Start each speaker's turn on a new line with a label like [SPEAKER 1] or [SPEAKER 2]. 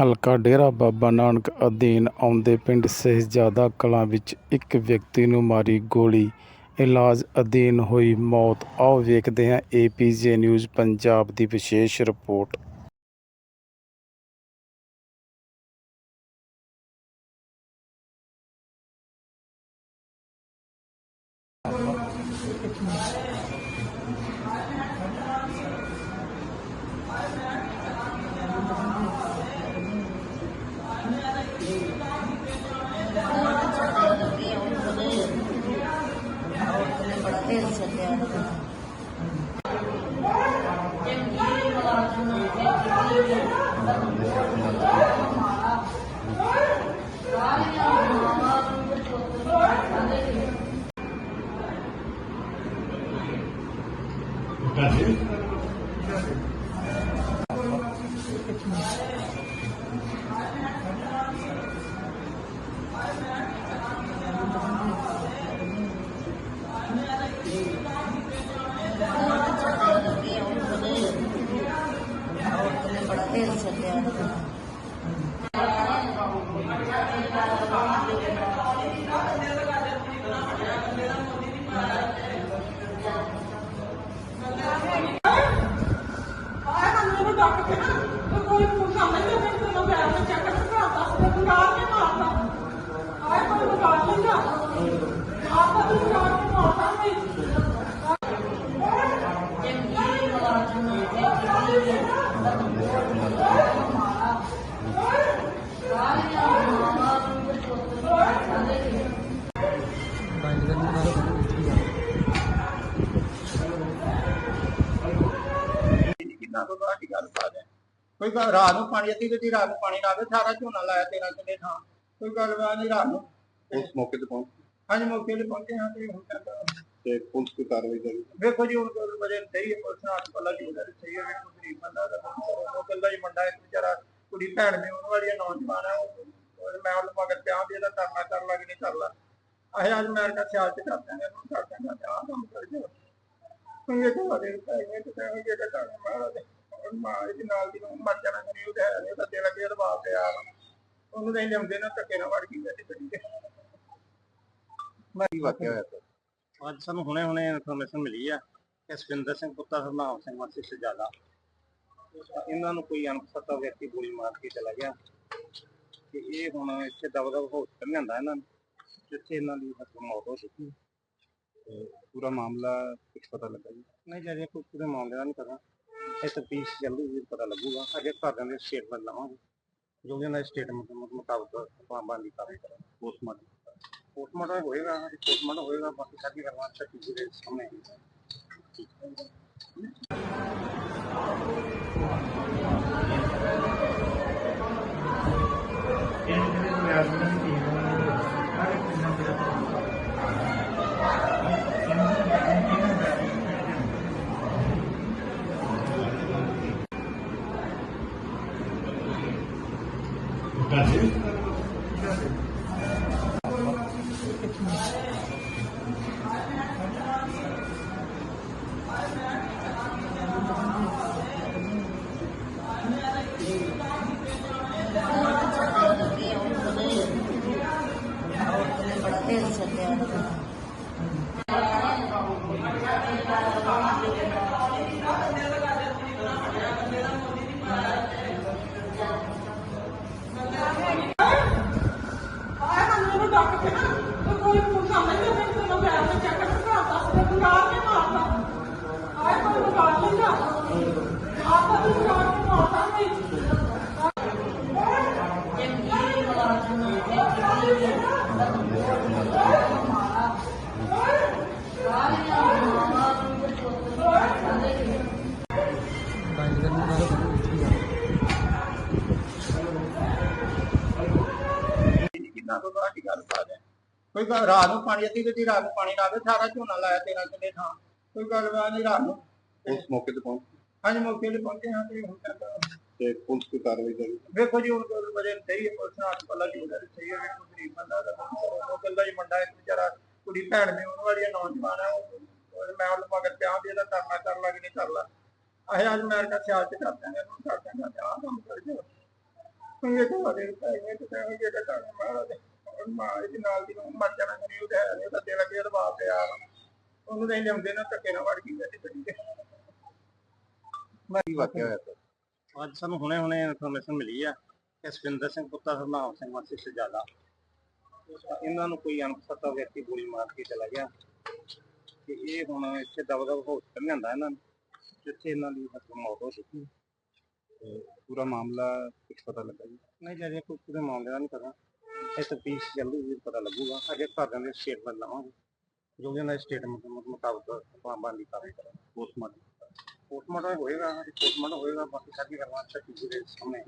[SPEAKER 1] ਹਲਕਾ ਡੇਰਾ ਬਾਬਾ ਨਾਨਕ ਅਧੀਨ ਆਉਂਦੇ ਪਿੰਡ ਸ਼ਹਿਜ਼ਾਦਾ ਕਲਾਂ ਵਿੱਚ ਇੱਕ ਵਿਅਕਤੀ ਨੂੰ ਮਾਰੀ ਗੋਲੀ। ਇਲਾਜ ਅਧੀਨ ਹੋਈ ਮੌਤ। ਆਓ ਵੇਖਦੇ ਹਾਂ ਏਪੀਜੇ ਨਿਊਜ਼ ਪੰਜਾਬ ਦੀ ਵਿਸ਼ੇਸ਼ ਰਿਪੋਰਟ।
[SPEAKER 2] Brasil? Brasil. ਕੋਈ
[SPEAKER 3] ਗੱਲ ਰਾਤ ਨੂੰ ਪਾਣੀ ਅੱਧੀ ਗੱਡੀ ਰਾਤ ਨੂੰ ਪਾਣੀ ਆਵੇ ਸਾਰਾ ਝੋਨਾ ਲਾਇਆ ਤੇਰਾ ਕਿੰਨੇ ਥਾਂ। ਕੋਈ ਗੱਲ ਬਾਤ ਨਹੀਂ ਰਾਤ ਨੂੰ।
[SPEAKER 4] ਉਸ ਮੌਕੇ ਤੇ ਪਹੁੰਚ
[SPEAKER 3] ਹਾਂਜੀ ਮੌਕੇ ਤੇ ਪਹੁੰਚੇ ਹਾਂ ਤੇ ਹੁਣ ਤੱਕ
[SPEAKER 4] ਤੇ ਪੁਲਿਸ ਕੋਈ ਕਾਰਵਾਈ ਕਰੀ?
[SPEAKER 3] ਵੇਖੋ ਜੀ ਹੁਣ ਕੋਈ ਵਜੇ ਸਹੀ ਹੈ ਪੁਲਿਸ ਨਾਲ ਪੱਲਾ ਜੀ ਉਹਦਾ ਸਹੀ ਹੈ ਵੇਖੋ ਗਰੀਬ ਬੰਦਾ ਦਾ ਉਹ ਕੱਲਾ ਹੀ ਮੁੰਡਾ ਇੱਕ ਵਿਚਾਰਾ ਕੁੜੀ ਭੈਣ ਨੇ ਉਹਨਾਂ ਵਾਲੀ ਨੌਜਵਾਨ ਹੈ ਉਹ ਮੈਂ ਉਹਨੂੰ ਮਗਰ ਪਿਆ ਵੀ ਇਹਦਾ ਕਰਨਾ ਕਰ ਲਾ ਕਿ ਨਹੀਂ ਕਰ ਲਾ ਅਸੀਂ ਅੱਜ ਅਮਰੀਕਾ ਸਿਆਲ ਚ ਕਰ ਦਾਂਗੇ ਉਹਨੂੰ ਕਰ ਦਾਂਗੇ ਆਹ ਕੰਮ ਕਰ ਜੋ ਕੋਈ ਇਹ ਤਾਂ ਦੇ ਪਾਈਏ ਤੇ ਕਿ ਇਹਦਾ ਕੰਮ ਮਾਰਾ ਦੇ ਮਾਂ ਇਹਦੇ ਨਾਲ ਦੀ ਨੂੰ ਮਰ ਜਾਣਾ ਕਰੀ ਉਹਦੇ ਹੈ ਨੀ, ਉਹਦਾ ਦਿਲ ਅੱਗੇ ਦਬਾ ਪਿਆ ਉਹਨੂੰ ਤਾਂ ਹੀ ਲਿਆਉਂਦੇ ਨਾ ਧੱਕੇ ਨਾਲ ਵੜ ਗਈ ਗੱਡੀ ਤੇ।
[SPEAKER 4] ਕੀ ਵਾਕਿਆ ਹੋਇਆ?
[SPEAKER 5] ਅੱਜ ਸਾਨੂੰ ਹੁਣੇ ਹੁਣੇ ਇਨਫੋਰਮੇਸ਼ਨ ਮਿਲੀ ਆ ਕਿ ਸੁਖਿੰਦਰ ਸਿੰਘ ਪੁੱਤਰ ਹਰਨਾਮ ਸਿੰਘ ਵਾਸੀ ਸਜਾਦਾ ਇਹਨਾਂ ਨੂੰ ਕੋਈ ਅਣਪਛਾਤਾ ਵਿਅਕਤੀ ਗੋਲੀ ਮਾਰ ਕੇ ਚਲਾ ਗਿਆ। ਤੇ ਇਹ ਹੁਣ ਇੱਥੇ ਦਵਾ ਹਸਪਤਾਲ ਲਿਆਂਦਾ ਇਹਨਾਂ ਨੂੰ, ਜਿੱਥੇ ਇਹਨਾਂ ਦੀ ਮਤਲਬ ਮੌਤ ਹੋ ਚੁੱਕੀ
[SPEAKER 4] ਤੇ ਪੂਰਾ ਮਾਮਲਾ ਕੁਝ ਪਤਾ ਲੱਗਾ ਜੀ।
[SPEAKER 5] ਨਹੀਂ ਜੇ ਕੋਈ ਪੂਰੇ ਮਾਮਲੇ ਦਾ ਨਹੀਂ ਪਤਾ। ਇਹ ਤਫਤੀਸ਼ ਜਲਦੀ ਹੀ ਪਤਾ ਲੱਗੂਗਾ। ਅੱਗੇ ਘਰਦਿਆਂ ਦੇ ਸਟੇਟਮੈਂਟ ਲਵਾਂਗੇ। ਜੋ ਵੀ ਇਹਨਾਂ ਦੇ ਸਟੇਟਮੈਂਟ ਮੁਤਾਬਕ ਪਾਬੰਦੀ ਕਾਰਵਾਈ ਕਰਾਂਗੇ ਪੋਸਟਮਾਰਟਮ ਪੋਸਟਮਾਰਟਮ ਹੋਏਗਾ ਪੋਸਟਮਾਰਟਮ ਹੋਏਗਾ ਬਾਕੀ ਸਾਡੀ ਗੱਲਾਂ ਸੱਚੀ ਦੇ ਸਾਹਮਣੇ ਆਏਗੀ।
[SPEAKER 6] ਬੜਾ ਤੇਜ਼ ਚੱਲਿਆ
[SPEAKER 2] ਆਏ ਹਨ ਮੈਨੂੰ ਡੱਕ ਕੇ ਨਾ ਤੇ ਕੋਈ ਨੂੰ ਸਾਹਮਣੇ ਤੇ ਫਿਰ ਤੈਨੂੰ ਬੈਠ ਕੇ ਚੈੱਕ ਕਰ ਦੱਸ ਦੇ ਗੁਨਾਹ ਕੇ ਮਾਰਦਾ ਆਏ ਕੋਈ ਮਗਾਲ ਲੈਂਦਾ ਆਪਾ ਤੂੰ ਗੁਨਾਹ ਕੇ ਮਾਰਦਾ ਨਹੀਂ
[SPEAKER 3] ਕਿੰਨਾ ਤੋਂ ਬਾਅਦ ਦੀ ਗੱਲ ਬਾਤ ਹੈ ਕੋਈ ਗੱਲ ਰਾਤ ਨੂੰ ਪਾਣੀ ਅੱਧੀ ਗੱਡੀ ਰਾਤ ਨੂੰ ਪਾਣੀ ਨਾ ਆਵੇ ਸਾਰਾ ਝੋਨਾ ਲਾਇਆ ਤੇਰਾ ਕਿੰਨੇ ਥਾਂ। ਕੋਈ ਗੱਲ ਬਾਤ ਨਹੀਂ ਰਾਤ ਨੂੰ।
[SPEAKER 4] ਉਸ ਮੌਕੇ ਤੇ ਪਹੁੰਚ?
[SPEAKER 3] ਹਾਂਜੀ ਮੌਕੇ ਤੇ ਪਹੁੰਚੇ ਹਾਂ ਤੇ ਹੁਣ ਤੱਕ
[SPEAKER 4] ਤੇ ਪੁਲਿਸ ਕੋਈ ਕਾਰਵਾਈ ਕਰੀ
[SPEAKER 3] ਵੇਖੋ ਜੀ ਹੁਣ ਕੋਈ ਵਜੇ ਸਹੀ ਹੈ ਪੁਲਿਸ ਨਾਲ ਪੱਲਾ ਜੀ ਉਹਦਾ ਸਹੀ ਹੈ ਵੇਖੋ ਗਰੀਬ ਬੰਦਾ ਦਾ ਉਹ ਕੱਲਾ ਹੀ ਮੁੰਡਾ ਇੱਕ ਵਿਚਾਰਾ ਕੁੜੀ ਭੈਣ ਨੇ ਉਹਨਾਂ ਵਾਲੀ ਨੌਜਵਾਨ ਹੈ ਉਹ ਮੈਂ ਉਹਨੂੰ ਮਗਰ ਪਿਆ ਵੀ ਇਹਦਾ ਕਰਨਾ ਕਰ ਲਾ ਕਿ ਨਹੀਂ ਕਰ ਲਾ। ਅਸੀਂ ਅੱਜ ਅਮਰੀਕਾ ਸਿਆਲ ਚ ਕਰ ਦਾਂਗੇ ਉਹਨੂੰ ਕਰ ਦਾਂਗੇ ਆਹ ਕੰਮ ਕਰ ਜੋ ਇਹ ਤਾਂ ਪਾਈਆਂ ਤੇ ਤਾਂ ਇਹ ਤਾਂ ਕੰਮ ਮਾਰਾ ਤੇ ਹੁਣ ਮਾਂ ਦੇ ਨਾਲ ਦੀ ਨੂੰ ਮਰ ਜਾਣਾ ਨਹੀਂ ਉਹ ਹੈ ਨਹੀਂ ਤਾਂ ਦਿਲ ਅੱਗੇ ਦਬਾਅ ਪਿਆ ਉਹਨੂੰ ਨਹੀਂ ਲਿਆਉਂਦੇ ਨਾ ਧੱਕੇ ਨਾਲ ਵੜ ਗਈ ਤੇ ਗੱਡੀ ਤੇ।
[SPEAKER 5] ਕੀ ਵਾਕਿਆ ਹੋਇਆ? ਅੱਜ ਸਾਨੂੰ ਹੁਣੇ ਹੁਣੇ ਇਨਫੋਰਮੇਸ਼ਨ ਮਿਲੀ ਆ ਕਿ ਸਵਿੰਦਰ ਸਿੰਘ ਪੁੱਤਰ ਹਰਨਾਮ ਸਿੰਘ ਵਾਸੀ ਸਜਾਦਾ ਇਹਨਾਂ ਨੂੰ ਕੋਈ ਅਣਪਛਾਤਾ ਵਿਅਕਤੀ ਗੋਲੀ ਮਾਰ ਕੇ ਚਲਾ ਗਿਆ ਤੇ ਇਹ ਹੁਣ ਇੱਥੇ ਦਬ ਹਸਪਤਾਲ ਲਿਆਂਦਾ ਇਹਨਾਂ ਨੂੰ, ਜਿੱਥੇ ਇਹਨਾਂ ਦੀ ਮਤਲਬ ਮੌਤ ਹੋ ਚੁੱਕੀ
[SPEAKER 4] ਤੇ ਪੂਰਾ ਮਾਮਲਾ ਕੁਝ ਪਤਾ ਲੱਗਾ ਜੀ।
[SPEAKER 5] ਨਹੀਂ ਜੀ ਕੋਈ ਪੂਰੇ ਮਾਮਲੇ ਦਾ ਨਹੀਂ ਪਤਾ। ਇਹ ਤਫਤੀਸ਼ ਜਲਦੀ ਹੀ ਪਤਾ ਲੱਗੂਗਾ। ਅਜੇ ਘਰਦਿਆਂ ਦੇ ਸਟੇਟਮੈਂਟ ਲਵਾਂਗੇ, ਜੋ ਵੀ ਉਹਨਾਂ ਦੇ ਸਟੇਟਮੈਂਟ ਮੁਤਾਬਕ ਆਪਾਂ ਬੰਦੀ ਕਰਾਂਗੇ
[SPEAKER 4] ਪੋਸਟਮਾਰਟਮ
[SPEAKER 5] ਪੋਸਟਮਾਰਟਮ ਹੋਏਗਾ ਪੋਸਟਮਾਰਟਮ ਹੋਏਗਾ ਬਾਕੀ ਸਾਰੀ ਗੱਲਾਂ ਅੱਛਾ ਕਿਸੇ ਦੇ ਸਾਹਮਣੇ